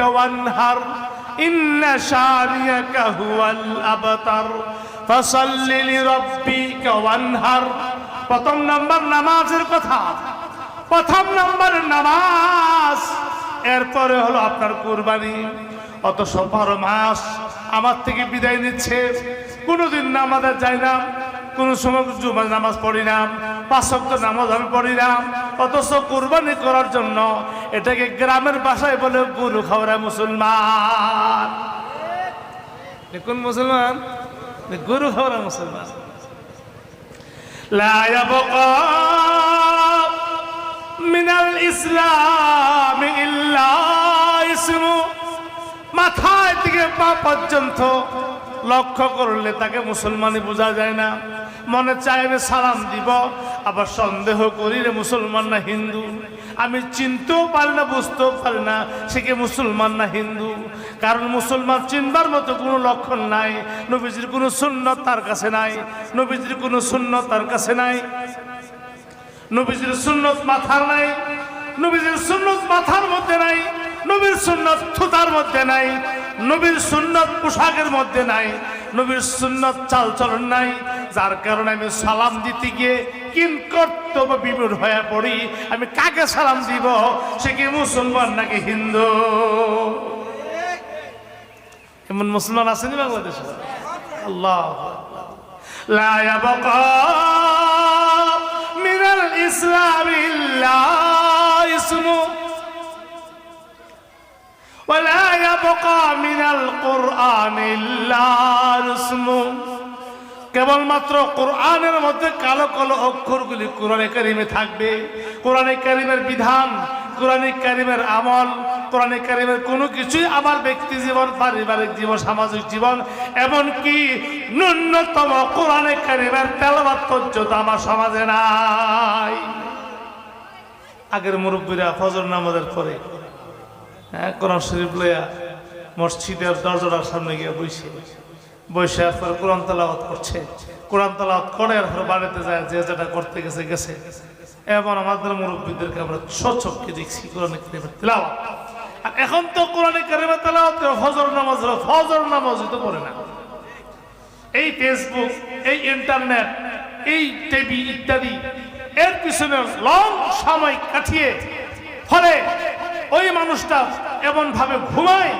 ওয়ানহার ওয়ানহার প্রথম নাম্বার নামাজের কথা। প্রথম নাম্বার নামাজ। এরপরে হলো আপনার কুরবানি। অত বারো মাস আমার থেকে বিদায় নিচ্ছে। কোনোদিন নামাজে যাই না। কোনো সময় জুমার নামাজ পড়ি না পাঁচক্ত নামাজ আমি পড়ি না অথচ কোরবানি করার জন্য এটাকে গ্রামের বাসায় বলে গুরু খাওয়ার মুসলমান। কোন মুসলমান? গুরু খাওয়ার মুসলমান। ইসলাম ইল্লা মাথায় থেকে পা পর্যন্ত লক্ষ্য করলে তাকে মুসলমানই বোঝা যায় না। মনে চাইবে সালাম দিব। আবার সন্দেহ করি রে মুসলমান না হিন্দু। আমি চিনতেও পারি না, বুঝতেও পারি না সে কি মুসলমান না হিন্দু। কারণ মুসলমান চিনবার মতো কোনো লক্ষণ নাই। নবীজির কোনো শূন্য তার কাছে নাই। নবীজির কোনো শূন্য তার কাছে নাই। নবীজির সুন্নত মাথার নাই। নবীজির সুন্নত মাথার মধ্যে নাই। নবীর সুন্নত থুতার মধ্যে নাই। নবীর সুন্নত পোশাকের মধ্যে নাই। নবীর সুন্নত চালচলন নাই। যার কারণে আমি সালাম দিতে গিয়ে কিন কর্তব্য বিমূর হয়ে পড়ি আমি কাকে সালাম দিব সে কি মুসলমান নাকি হিন্দু এমন মুসলমান আসেনি বাংলাদেশে আল্লাহ لا يبقى من الإسلام إلا اسمه ولا يبقى من القرآن إلا رسمه কেবলমাত্র কোরআনের মধ্যে কালো কালো অক্ষরগুলি কোরআনে কারিমে থাকবে। কোরআনে কারিমের বিধান, কোরআনে কারিমের আমল, কোরআনে কারিমের কোনো কিছুই আমার ব্যক্তি জীবন, পারিবারিক জীবন, সামাজিক জীবন, এমনকি ন্যূনতম কোরআনে কারিমের তেলবাদ পর্যন্ত আমার সমাজে নাই। আগের মুরব্বীরা ফজর নামাজের পরে হ্যাঁ কোরআন শরীফ লইয়া মসজিদের দরজার সামনে গিয়ে বসে বসে। পর কোরআন তালাওয়াত করছে। কোরআন তালাওয়াত করে আর বাড়িতে যায়, যে যেটা করতে গেছে গেছে। এবং আমাদের মুরব্বীদেরকে আমরা সচক্ষে দেখছি কোরআন কারিমের তেলাওয়াত। আর এখন তো কোরআন কারিমের তেলাওয়াত ফজর নামাজ, ফজর নামাজই তো পড়ে না। এই ফেসবুক, এই ইন্টারনেট, এই টিভি ইত্যাদি, এর পিছনে লং সময় কাটিয়ে, ফলে ওই মানুষটা এমন ভাবে ঘুমায়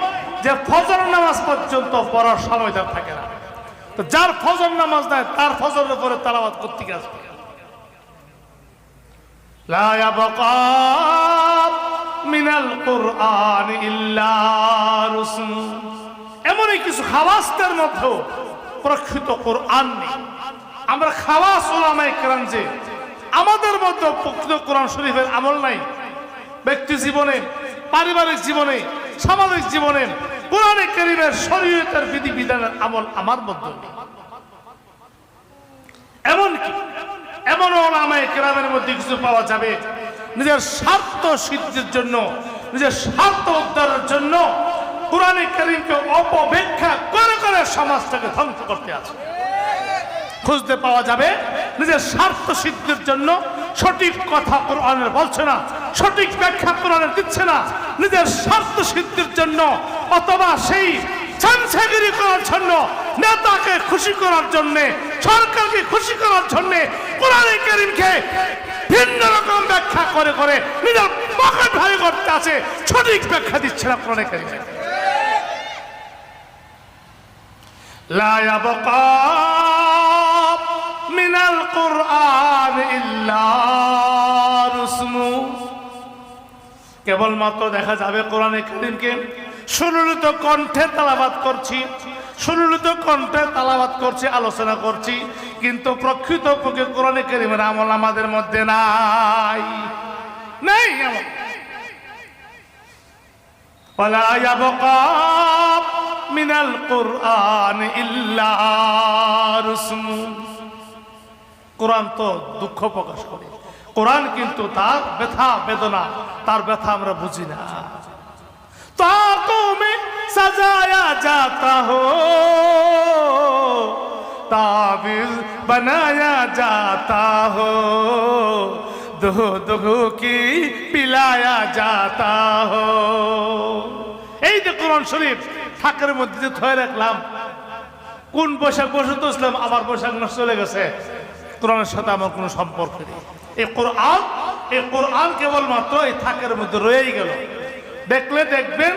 যে ফজর নামাজ পর্যন্ত পড়ার সময় তার থাকে না। তো যার ফজর নামাজ নাই, তার ফজরের উপরে তালাবাদ করতে আসবে মিনাল কোরআন ইল্লা এমনই কিছু খাওয়াসদের মধ্যেও প্রক্ষিত কোরআন আমরা খাওয়াস ওলামায় কেরাম যে, আমাদের মধ্যে প্রকৃত কোরআন শরীফের আমল নাই। ব্যক্তি জীবনে, পারিবারিক জীবনে, সামাজিক জীবনে কোরআনে কারিমের শরীয়তের বিধি বিধানের আমল আমার মধ্যে এমনকি এমন ওলামায়ে কেরামের মধ্যে কিছু পাওয়া যাবে, নিজের স্বার্থ সিদ্ধির জন্য, নিজের স্বার্থ উদ্ধারের জন্য কোরআনে কারিমকে অপব্যাখ্যা করে করে সমাজটাকে ধ্বংস করতে আছে। খুঁজতে পাওয়া যাবে, নিজের স্বার্থ সিদ্ধির জন্য সঠিক কথা কোরআনের বলছে না, সঠিক ব্যাখ্যা কোরআনের দিচ্ছে না, নিজের স্বার্থ সিদ্ধির জন্য অথবা সেই ছানছাগিরি করার জন্য নেতাকে খুশি করার জন্য সরকারকে খুশি করার জন্য কোরআনে কারিমকে ভিন্ন রকম ব্যাখ্যা করে করে নিজের পকেট ভারী করতে আছে সঠিক ব্যাখ্যা দিচ্ছে না কোরআনে কারিমে لا يبقى من القرآن إلا رسمه কেবলমাত্র দেখা যাবে কোরআনে কারিমকে সুললিত কণ্ঠে তালাবাদ করছি সুললিত কণ্ঠে তালাবাদ করছি আলোচনা করছি কিন্তু প্রকৃত পক্ষে কোরআনে কারিমের আমল আমাদের মধ্যে নাই নেই এমন ولا يبقى من القرآن إلا رسم কোরআন তো দুঃখ প্রকাশ করে কোরআন কিন্তু তার ব্যথা বেদনা তার ব্যথা আমরা বুঝি না ताकों में सजाया जाता हो ताबीज बनाया जाता हो দুহ দুহ কি পিলায়া যাতা হো এই যে কোরআন শরীফ থাকের মধ্যে যে থয়ে রাখলাম কোন পোশাক বসে তো ইসলাম আমার পোশাক নষ্ট চলে গেছে কোরআনের সাথে আমার কোনো সম্পর্ক নেই এই কোরআন এই কোরআন কেবলমাত্র এই থাকের মধ্যে রয়েই গেল দেখলে দেখবেন,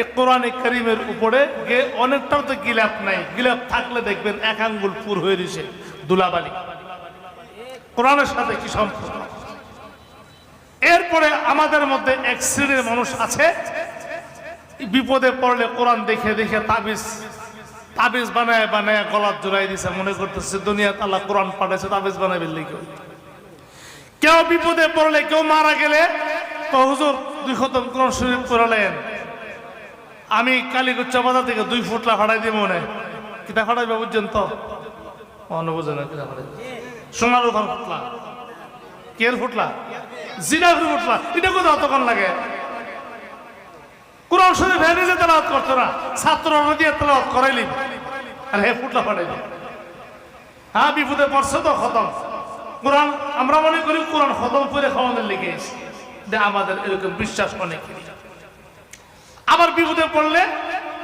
এই কোরআনে করিমের উপরে গে অনেকটাও তো গিলাপ নাই। গিলাপ থাকলে দেখবেন এক আঙ্গুল পুর হয়ে দিছে দুলাবালি। কোরআনের সাথে কি সম্পর্ক? এরপরে আমাদের মধ্যে এক শ্রেণির মানুষ আছে, বিপদে পড়লে কোরআন দেখে দেখে তাবিজ তাবিজ বানায় বানায় গলার জোড়াই দিছে, মনে করতেছে দুনিয়া আল্লাহ কোরআন পাঠাইছে, তাবিজ বানায় বেললে কেউ কেউ বিপদে পড়লে, কেউ মারা গেলে তো হুজুর, দুই খতম কোরআন শরীফ করালেন আমি কালীগুচ্ছা বাজার থেকে দুই ফুটলা ফাটাই দিয়ে মনে। কিতা ফাটাইবে বুঝছেন তো? অন্য বুঝে না, কিতা ফাটাই সোনার উপর ফুটলা। কের ফুটলা? জিনাফির ফুটলা। এটা কোথাও তখন লাগে? কোরআন শরীফ হ্যাঁ নিজে তেলাওয়াত করতো না। ছাত্ররা দিয়ে তেলাওয়াত করাইলি। আর হে ফুটলা ফাটাইলি হ্যাঁ বিপদে পড়ছে তো খতম। কোরআন, আমরা মনে করি কোরআন খতম করে খাওয়ানোর লেগে এসে আমাদের এরকম বিশ্বাস অনেক। আবার বিপদে পড়লে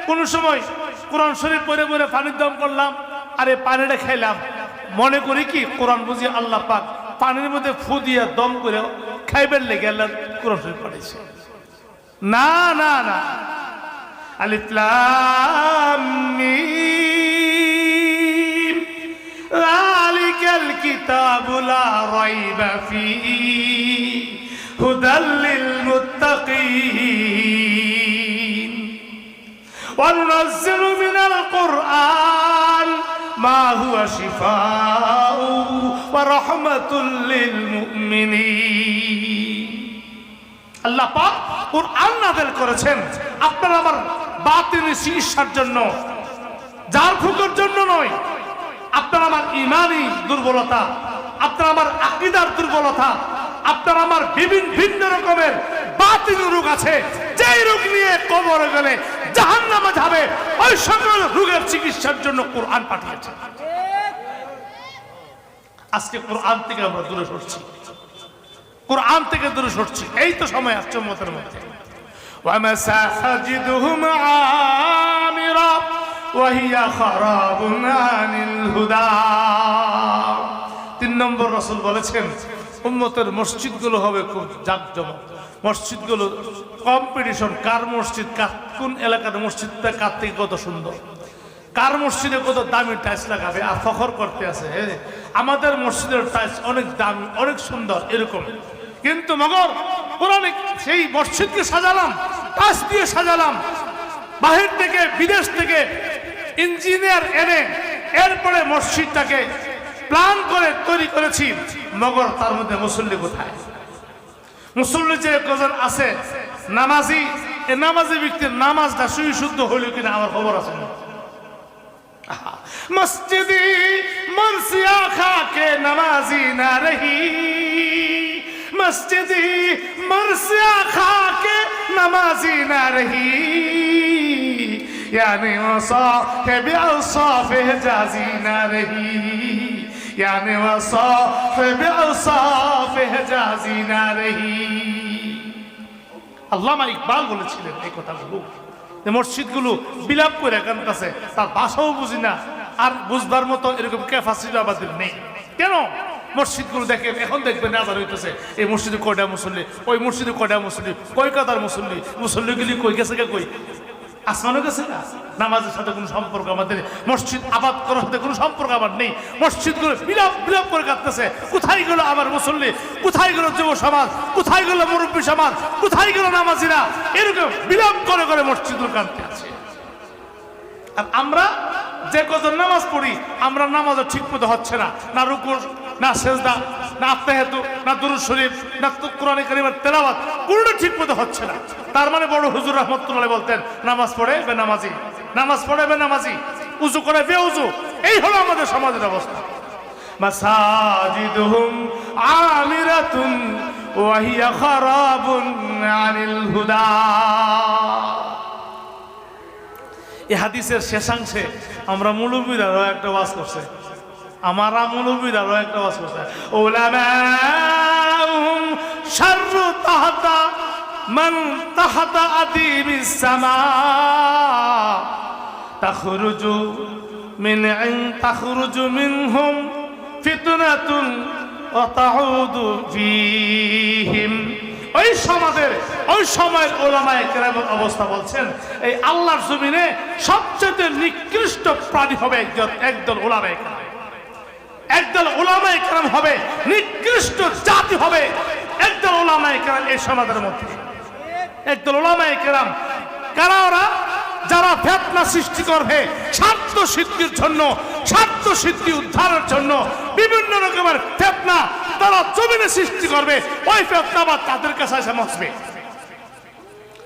কোন সময় কোরআন শরীফ পরে পরে পানির দম করলাম, আরে পানিটা খাইলাম মনে করি কি, কোরআন বুঝি আল্লাহ পাক পানির মধ্যে ফু দিয়ে দম করে খাইবেন লেগে আল্লাহ কোরআন শরীফ পাঠিয়েছে না না না। আলিফ লাম মিম। যালিকাল কিতাবু লা রাইবা ফীহি হুদাল লিল মুত্তাকিন وننزل من القرآن ما هو شفاء ورحمة للمؤمنين আল্লাহ পাক কোরআন নাযিল করেছেন আপনার আমার বাতিনি চিকিৎসার জন্য যার ফুকের জন্য নয় আপনার আমার ইমানি দুর্বলতা আপনার আমার আকীদার দুর্বলতা আপনার আমার বিভিন্ন ভিন্ন রকমের বাতিল রোগ আছে যেই রোগ নিয়ে কবরে গেলে জাহান্নামে যাবে ওই সকল রোগের চিকিৎসার জন্য কোরআন পাঠিয়েছে আজকে কোরআন থেকে আমরা দূরে সরছি কোরআন থেকে দূরে সরছি এই তো সময় আসছে মতের মধ্যে ومساجدهم عامرة وهي خراب عن الهدى তিন নম্বর রসুল বলেছেন উম্মতের মসজিদগুলো হবে খুব জাকজমক। মসজিদগুলো কম্পিটিশন কার মসজিদ কোন এলাকার মসজিদটা কার থেকে কত সুন্দর? কার মসজিদে কত দামি টাইলস লাগাবে? আর ফখর করতে আছে আমাদের মসজিদের টাইলস অনেক দামি, অনেক সুন্দর, এরকম। কিন্তু মগর, কোরআনে সেই মসজিদকে সাজালাম টাচ দিয়ে সাজালাম। বাহির থেকে, বিদেশ থেকে ইঞ্জিনিয়ার এনে এরপরে মসজিদটাকে প্ল্যান করে তৈরি করেছি মগর তার মধ্যে মুসল্লি কোথায় মুসল্লি যে কজন আছে নামাজি এ নামাজি ব্যক্তির নামাজটা সুই শুদ্ধ হইল কিনা আমার খবর আছে না মসজিদি মনসিয়া খাকে নামাজি না রহি মসজিদি মনসিয়া খাকে নামাজি না রহি يعني وصاحب أوصافه جازي ناره يعني وصاحب أوصافه جازي ناره আল্লামা ইকবাল বলেছিলেন এই কথাগুলো যে মসজিদগুলো বিলাপ করে কাছে তার ভাষাও বুঝি না আর বুঝবার মতো এরকম ক্যাপাসিটি আমাদের নেই কেন মসজিদগুলো দেখেন এখন দেখবেন আজার হইতেছে এই মসজিদে কয়টা মুসল্লি ওই মসজিদে কয়টা মুসল্লি কয় কাতার মুসল্লি মুসল্লিগুলি কই গেছে কে কই আসমানও গেছে না? নামাজের সাথে কোনো সম্পর্ক আমাদের মসজিদ আবাদ করার সাথে কোনো সম্পর্ক আমার নেই। মসজিদগুলো বিলাপ বিলাপ করে কাটতেছে কোথায় গেল আমার মুসল্লি? কোথায় গেল যুব সমাজ? কোথায় গেল মুরব্বী সমাজ? কোথায় গেল নামাজিরা? এরকম বিলাপ করে করে মসজিদগুলো কাটতে আছে। আর আমরা যে কজন নামাজ পড়ি, আমরা নামাজও ঠিক মতো হচ্ছে না। না রুকুর, না সেজদা না আত্মাহেতু না দুরুদ শরীফ, না কোরআনে কারিমের তেলাওয়াত, কোনটা ঠিক মতো হচ্ছে না। তার মানে বড় হুজুর রহমতুল্লাহ বলতেন, নামাজ পড়ে বে নামাজি নামাজ পড়ে বে নামাজি উজু করে বে উজু এই হলো আমাদের সমাজের অবস্থা। মাসাজিদুহুম আমিরাতুন ওয়া হিয়া খারাবুন আনিল হুদা। এই হাদিসের শেষাংশে আমরা মুলুবিরারও একটা ওয়াজ করছে। আমারা মুলুবিরারও একটা ওয়াজ করছে ওলামাহুম শাররু তাহতা, মান তাহতা ওই সমাজের ওই সময়ের ওলামায়ে অবস্থা বলছেন, এই আল্লাহর জমিনে সবচেয়ে নিকৃষ্ট প্রাণী হবে একজন একদল ওলামায়ে একদল ওলামায়ে কেরাম হবে, নিকৃষ্ট জাতি হবে। একদল ওলামায়ে কেরাম এই সমাজের মধ্যে। একদল ওলামায়ে কেরাম, কারা ওরা? যারা ফেতনা সৃষ্টি করবে, স্বার্থ সিদ্ধির জন্য, স্বার্থ সিদ্ধি উদ্ধারের জন্য বিভিন্ন রকমের ফেতনা তারা জমিনে সৃষ্টি করবে, ওই ফেতনা আবার তাদের কাছে এসে মসবে।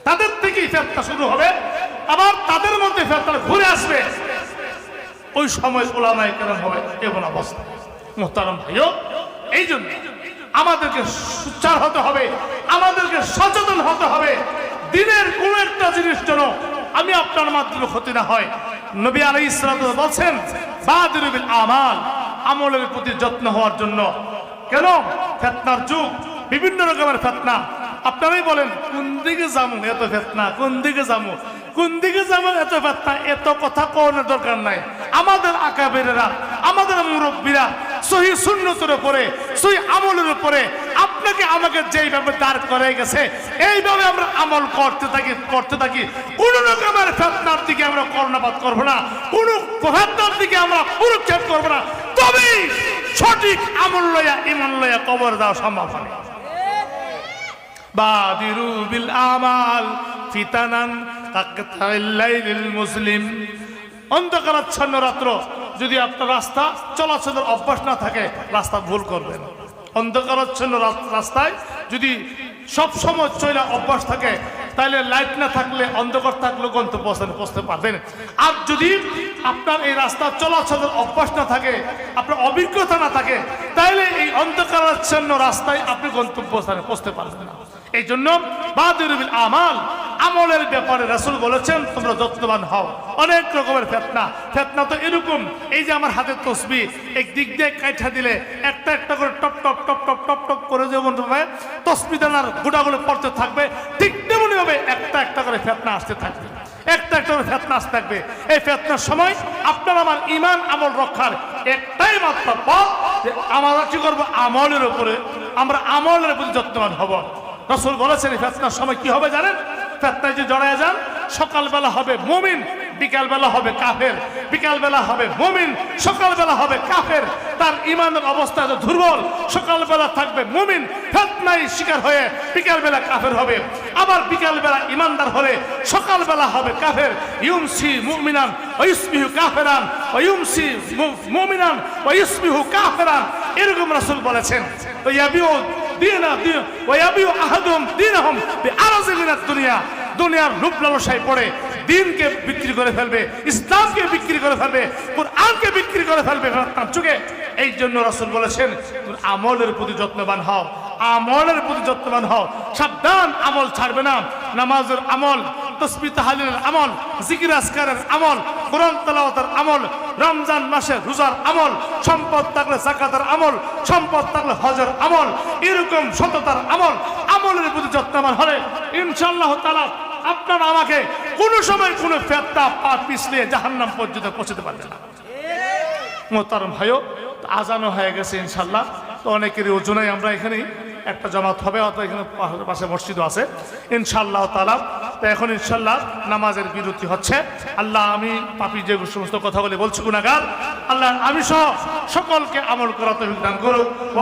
তাদের থেকেই ফেতনা শুরু হবে, আবার তাদের মধ্যে ফেতনা ঘুরে আসবে। ওই সময় ওলামায় কেরাম হবে এমন অবস্থা। মোহতারাম ভাইও, এই জন্য আমাদেরকে সুচার হতে হবে, আমাদেরকে সচেতন হতে হবে। দিনের কোন একটা জিনিস যেন আমি আপনার মাধ্যমে ক্ষতি না হয়। নবী আলাই ইসলাম বলছেন আমাল, আমলের প্রতি যত্ন হওয়ার জন্য। কেন? ফেতনার যুগ, বিভিন্ন রকমের ফেতনা। আপনারাই বলেন, কোন দিকে যাব? এত ফেতনা, কোন দিকে যাব? কোন দিকে যাব এত ফেতনা এত কথা কোনের দরকার নাই। আমাদের আকাবেরেরা, আমাদের মুরব্বীরা সহি শূন্যতের উপরে, সহি আমলের উপরে আপনাকে আমাকে যেইভাবে দাঁড় করে গেছে, এইভাবে আমরা আমল করতে থাকি করতে থাকি। কোন রকমের ফেতনার দিকে আমরা কর্ণপাত করব না, কোন ফেতনার দিকে আমরা পুরক্ষেপ করব না। তবেই সঠিক আমল লয়া ইমান লয়া কবর দেওয়া সম্ভব হবে। বাদিরু বিল আমাল ফিতানান মুসলিম। অন্ধকারাচ্ছন্ন রাত্র, যদি আপনার রাস্তা চলাচলের অভ্যাস না থাকে, রাস্তা ভুল করবেন। অন্ধকারাচ্ছন্ন রাস্তায় যদি সব সময় চলে অভ্যাস থাকে তাহলে লাইট না থাকলে, অন্ধকার থাকলে গন্তব্য পৌঁছাতে পারবেন। আর যদি আপনার এই রাস্তা চলাচলের অভ্যাস না থাকে, আপনার অভিজ্ঞতা না থাকে তাহলে এই অন্ধকারাচ্ছন্ন রাস্তায় আপনি গন্তব্য স্থানে পৌঁছতে পারবেন না। এই জন্য বাদিরবিল আমাল আমলের ব্যাপারে রাসূল বলেছেন, তোমরা যত্নবান হও। অনেক রকমের ফেতনা। ফেতনা তো এরকম, এই যে আমার হাতে তসবি এক দিক দিয়ে কাইঠা দিলে একটা একটা করে টপ টপ টপ টপ টপ টপ করে যেমন তসবি দানার গোটাগুলো পড়তে থাকবে, ঠিক তেমনি ভাবে একটা একটা করে ফেতনা আসতে থাকবে। একটা একটা করে ফেতনা আসতে থাকবে। এই ফেতনার সময় আপনার আমার ইমান আমল রক্ষার একটাই মাত্র পথ যে আমরা কি করব? আমলের উপরে, আমরা আমলের প্রতি যত্নবান হব। রসুল বলেছেন, এই ফেতনার সময় কি হবে জানেন? ফেতনায় যে জড়ায় যান, সকালবেলা হবে মুমিন, বিকালবেলা হবে কাফের, বিকালবেলা হবে মুমিন, সকালবেলা হবে কাফের। তার ইমানের অবস্থা এত দুর্বল, সকালবেলা থাকবে মুমিন ফেতনাই শিকার হয়ে বিকালবেলা কাফের হবে। আবার বিকালবেলা ইমানদার হলে সকালবেলা হবে কাফের। ইউমসি মুমিনান, ওয়ুসবিহু কাফেরান মু- মুমিনান, ওয়ুসবিহু কাফেরান। এরকম রাসূল বলেছেন। তো ইয়াবিউ দুনিয়ার লালসায় পড়ে, দিনকে বিক্রি করে ফেলবে, ইসলামকে বিক্রি করে ফেলবে, কোরআনকে বিক্রি করে ফেলবে এই জন্য রাসূল বলেছেন আমলের প্রতি যত্নবান হও, আমলের প্রতি যত্নবান হও। সাবধান, আমল ছাড়বে না। নামাজের আমল তসবি তাহালিলের আমল জিকির আসকারের আমল কোরআন তেলাওয়াতের আমল, রমজান মাসে রোজার আমল, সম্পদ থাকলে জাকাতের আমল, সম্পদ থাকলে হজের আমল, এরকম সততার আমল, আমলের প্রতি যত্নবান হলে ইনশাল্লাহ তালা আপনার আমাকে কোনো সময় কোনো ফেত্তা পা পিছলিয়ে জাহান্নাম পর্যন্ত পৌঁছতে পারবে না। মোহতারম ভাইও আজানো হয়ে গেছে ইনশাল্লাহ তো অনেকেরই ওজনাই আমরা এখানেই একটা জমাত হবে অথবা এখানে পাশে মসজিদও আছে। ইনশাল্লাহ তালা তো এখন ইনশাল্লাহ নামাজের বিরতি হচ্ছে। আল্লাহ আমি পাপি যে সমস্ত কথাগুলি বলছি গুণাগার আল্লাহ আমি সহ সকলকে আমল করা তো দান করুক। ও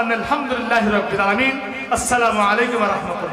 আলহামদুলিল্লাহ আসসালামু আলাইকুম রহমতুল্লাহ।